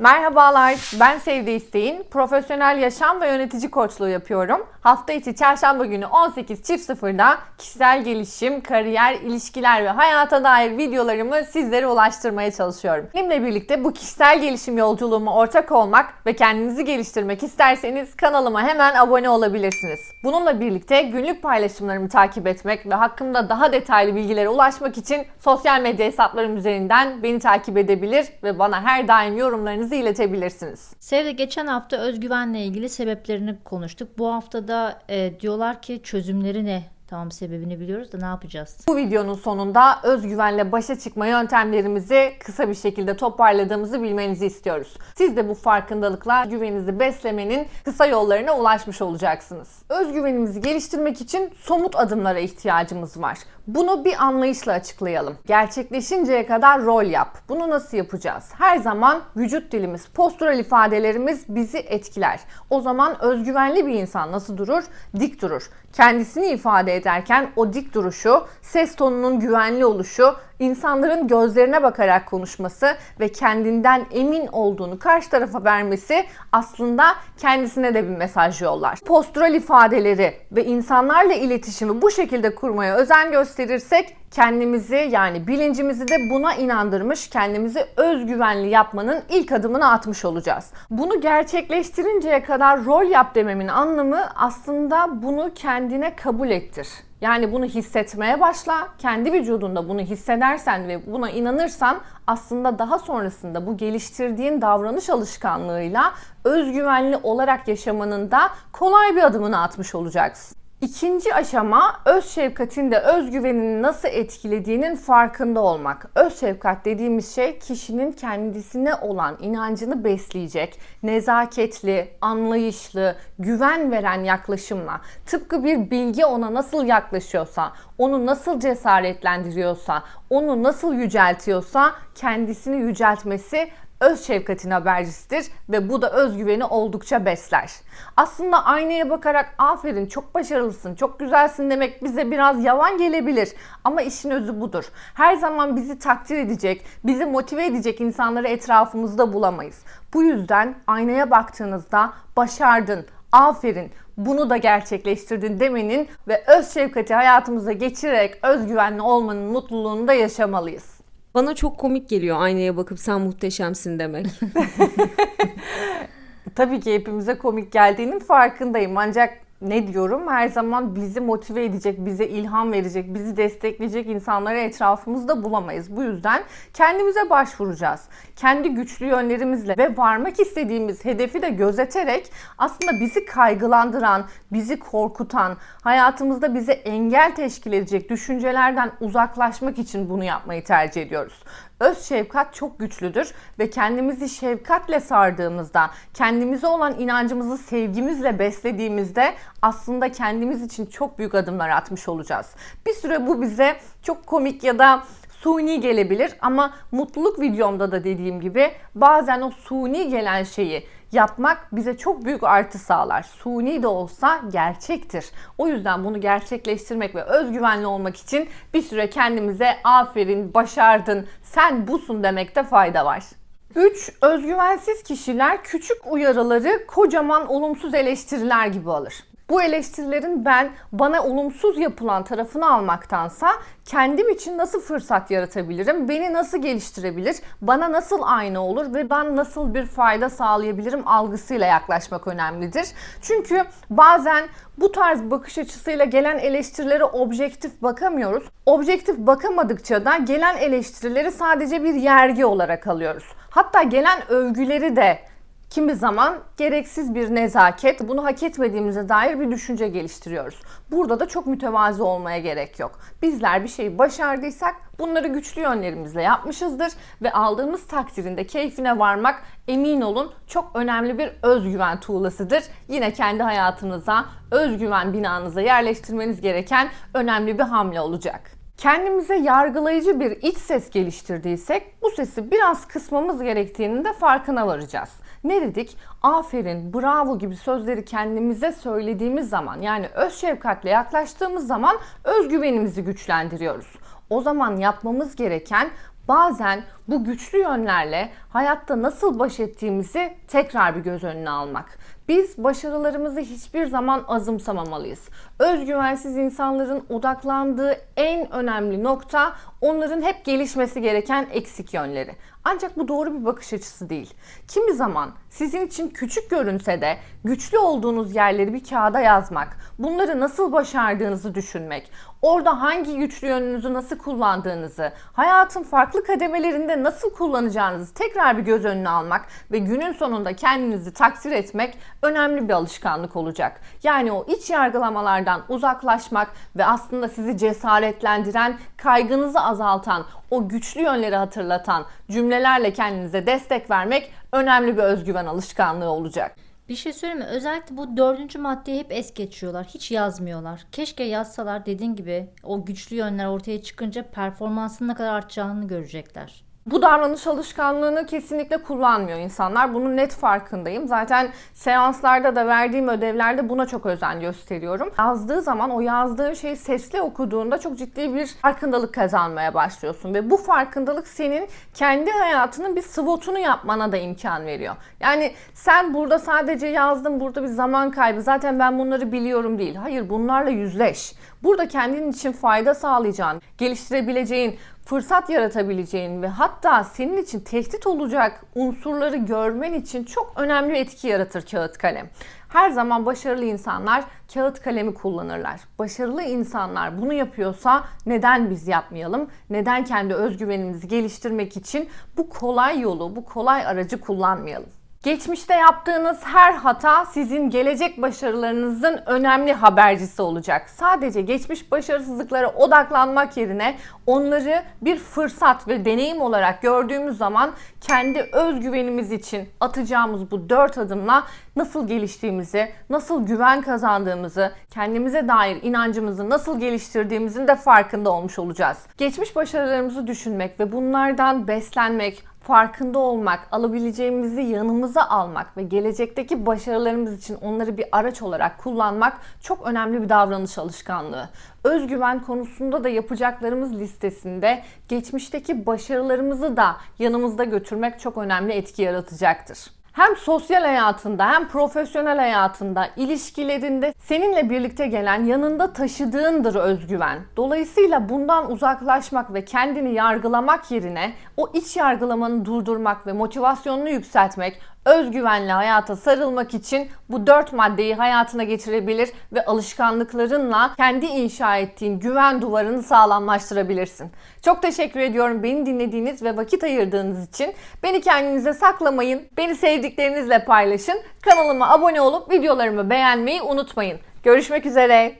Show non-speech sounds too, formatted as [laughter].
Merhabalar, ben Sevde İsteğin. Profesyonel yaşam ve yönetici koçluğu yapıyorum. Hafta içi çarşamba günü 18.00'da kişisel gelişim, kariyer, ilişkiler ve hayata dair videolarımı sizlere ulaştırmaya çalışıyorum. Benimle birlikte bu kişisel gelişim yolculuğuma ortak olmak ve kendinizi geliştirmek isterseniz kanalıma hemen abone olabilirsiniz. Bununla birlikte günlük paylaşımlarımı takip etmek ve hakkımda daha detaylı bilgilere ulaşmak için sosyal medya hesaplarım üzerinden beni takip edebilir ve bana her daim yorumlarınızı iletebilirsiniz. Sevde geçen hafta özgüvenle ilgili sebeplerini konuştuk. Bu hafta da e, diyorlar ki çözümleri ne? Tamam sebebini biliyoruz da ne yapacağız? Bu videonun sonunda özgüvenle başa çıkma yöntemlerimizi kısa bir şekilde toparladığımızı bilmenizi istiyoruz. Siz de bu farkındalıkla güveninizi beslemenin kısa yollarına ulaşmış olacaksınız. Özgüvenimizi geliştirmek için somut adımlara ihtiyacımız var. Bunu bir anlayışla açıklayalım. Gerçekleşinceye kadar rol yap. Bunu nasıl yapacağız? Her zaman vücut dilimiz, postural ifadelerimiz bizi etkiler. O zaman özgüvenli bir insan nasıl durur? Dik durur. Kendisini ifade ederken o dik duruşu, ses tonunun güvenli oluşu, insanların gözlerine bakarak konuşması ve kendinden emin olduğunu karşı tarafa vermesi aslında kendisine de bir mesaj yollar. Postural ifadeleri ve insanlarla iletişimi bu şekilde kurmaya özen gösterirsek kendimizi yani bilincimizi de buna inandırmış, kendimizi özgüvenli yapmanın ilk adımını atmış olacağız. Bunu gerçekleştirinceye kadar rol yap dememin anlamı aslında bunu kendine kabul ettir. Yani bunu hissetmeye başla. Kendi vücudunda bunu hissedersen ve buna inanırsan aslında daha sonrasında bu geliştirdiğin davranış alışkanlığıyla özgüvenli olarak yaşamanın da kolay bir adımını atmış olacaksın. İkinci aşama öz şefkatin de özgüvenini nasıl etkilediğinin farkında olmak. Öz şefkat dediğimiz şey kişinin kendisine olan inancını besleyecek, nezaketli, anlayışlı, güven veren yaklaşımla tıpkı bir bilgi ona nasıl yaklaşıyorsa, onu nasıl cesaretlendiriyorsa, onu nasıl yüceltiyorsa kendisini yüceltmesi öz şefkatin habercisidir ve bu da özgüveni oldukça besler. Aslında aynaya bakarak aferin çok başarılısın, çok güzelsin demek bize biraz yavan gelebilir ama işin özü budur. Her zaman bizi takdir edecek, bizi motive edecek insanları etrafımızda bulamayız. Bu yüzden aynaya baktığınızda başardın, aferin, bunu da gerçekleştirdin demenin ve öz şefkati hayatımıza geçirerek özgüvenli olmanın mutluluğunu da yaşamalıyız. Bana çok komik geliyor aynaya bakıp sen muhteşemsin demek. [laughs] Tabii ki hepimize komik geldiğinin farkındayım. Ancak ne diyorum? Her zaman bizi motive edecek, bize ilham verecek, bizi destekleyecek insanları etrafımızda bulamayız. Bu yüzden kendimize başvuracağız. Kendi güçlü yönlerimizle ve varmak istediğimiz hedefi de gözeterek aslında bizi kaygılandıran, bizi korkutan, hayatımızda bize engel teşkil edecek düşüncelerden uzaklaşmak için bunu yapmayı tercih ediyoruz. Öz şefkat çok güçlüdür ve kendimizi şefkatle sardığımızda, kendimize olan inancımızı sevgimizle beslediğimizde aslında kendimiz için çok büyük adımlar atmış olacağız. Bir süre bu bize çok komik ya da suni gelebilir ama mutluluk videomda da dediğim gibi bazen o suni gelen şeyi yapmak bize çok büyük artı sağlar. Suni de olsa gerçektir. O yüzden bunu gerçekleştirmek ve özgüvenli olmak için bir süre kendimize aferin, başardın, sen busun demekte fayda var. 3. Özgüvensiz kişiler küçük uyarıları kocaman olumsuz eleştiriler gibi alır. Bu eleştirilerin ben bana olumsuz yapılan tarafını almaktansa kendim için nasıl fırsat yaratabilirim, beni nasıl geliştirebilir, bana nasıl aynı olur ve ben nasıl bir fayda sağlayabilirim algısıyla yaklaşmak önemlidir. Çünkü bazen bu tarz bakış açısıyla gelen eleştirilere objektif bakamıyoruz. Objektif bakamadıkça da gelen eleştirileri sadece bir yergi olarak alıyoruz. Hatta gelen övgüleri de Kimi zaman gereksiz bir nezaket, bunu hak etmediğimize dair bir düşünce geliştiriyoruz. Burada da çok mütevazi olmaya gerek yok. Bizler bir şeyi başardıysak bunları güçlü yönlerimizle yapmışızdır ve aldığımız takdirinde keyfine varmak emin olun çok önemli bir özgüven tuğlasıdır. Yine kendi hayatınıza, özgüven binanıza yerleştirmeniz gereken önemli bir hamle olacak kendimize yargılayıcı bir iç ses geliştirdiysek bu sesi biraz kısmamız gerektiğinin de farkına varacağız. Ne dedik? Aferin, bravo gibi sözleri kendimize söylediğimiz zaman yani öz şefkatle yaklaştığımız zaman özgüvenimizi güçlendiriyoruz. O zaman yapmamız gereken bazen bu güçlü yönlerle hayatta nasıl baş ettiğimizi tekrar bir göz önüne almak. Biz başarılarımızı hiçbir zaman azımsamamalıyız. Özgüvensiz insanların odaklandığı en önemli nokta onların hep gelişmesi gereken eksik yönleri. Ancak bu doğru bir bakış açısı değil. Kimi zaman sizin için küçük görünse de güçlü olduğunuz yerleri bir kağıda yazmak, bunları nasıl başardığınızı düşünmek, orada hangi güçlü yönünüzü nasıl kullandığınızı, hayatın farklı kademelerinde nasıl kullanacağınızı tekrar bir göz önüne almak ve günün sonunda kendinizi takdir etmek önemli bir alışkanlık olacak. Yani o iç yargılamalardan uzaklaşmak ve aslında sizi cesaretlendiren, kaygınızı azaltan, o güçlü yönleri hatırlatan cümlelerle kendinize destek vermek önemli bir özgüven alışkanlığı olacak. Bir şey söyleyeyim mi? Özellikle bu dördüncü maddeyi hep es geçiyorlar. Hiç yazmıyorlar. Keşke yazsalar dediğin gibi o güçlü yönler ortaya çıkınca performansın ne kadar artacağını görecekler. Bu davranış alışkanlığını kesinlikle kullanmıyor insanlar. Bunun net farkındayım. Zaten seanslarda da verdiğim ödevlerde buna çok özen gösteriyorum. Yazdığı zaman o yazdığın şeyi sesli okuduğunda çok ciddi bir farkındalık kazanmaya başlıyorsun. Ve bu farkındalık senin kendi hayatının bir SWOT'unu yapmana da imkan veriyor. Yani sen burada sadece yazdın, burada bir zaman kaybı. Zaten ben bunları biliyorum değil. Hayır bunlarla yüzleş. Burada kendin için fayda sağlayacağın, geliştirebileceğin, fırsat yaratabileceğin ve hatta senin için tehdit olacak unsurları görmen için çok önemli bir etki yaratır kağıt kalem. Her zaman başarılı insanlar kağıt kalemi kullanırlar. Başarılı insanlar bunu yapıyorsa neden biz yapmayalım? Neden kendi özgüvenimizi geliştirmek için bu kolay yolu, bu kolay aracı kullanmayalım? Geçmişte yaptığınız her hata sizin gelecek başarılarınızın önemli habercisi olacak. Sadece geçmiş başarısızlıklara odaklanmak yerine onları bir fırsat ve deneyim olarak gördüğümüz zaman kendi özgüvenimiz için atacağımız bu dört adımla nasıl geliştiğimizi, nasıl güven kazandığımızı, kendimize dair inancımızı nasıl geliştirdiğimizin de farkında olmuş olacağız. Geçmiş başarılarımızı düşünmek ve bunlardan beslenmek, farkında olmak, alabileceğimizi yanımıza almak ve gelecekteki başarılarımız için onları bir araç olarak kullanmak çok önemli bir davranış alışkanlığı. Özgüven konusunda da yapacaklarımız listesinde geçmişteki başarılarımızı da yanımızda götürmek çok önemli etki yaratacaktır hem sosyal hayatında hem profesyonel hayatında, ilişkilerinde seninle birlikte gelen yanında taşıdığındır özgüven. Dolayısıyla bundan uzaklaşmak ve kendini yargılamak yerine o iç yargılamanı durdurmak ve motivasyonunu yükseltmek, özgüvenli hayata sarılmak için bu dört maddeyi hayatına geçirebilir ve alışkanlıklarınla kendi inşa ettiğin güven duvarını sağlamlaştırabilirsin. Çok teşekkür ediyorum beni dinlediğiniz ve vakit ayırdığınız için. Beni kendinize saklamayın, beni sevdiklerinizle paylaşın. Kanalıma abone olup videolarımı beğenmeyi unutmayın. Görüşmek üzere.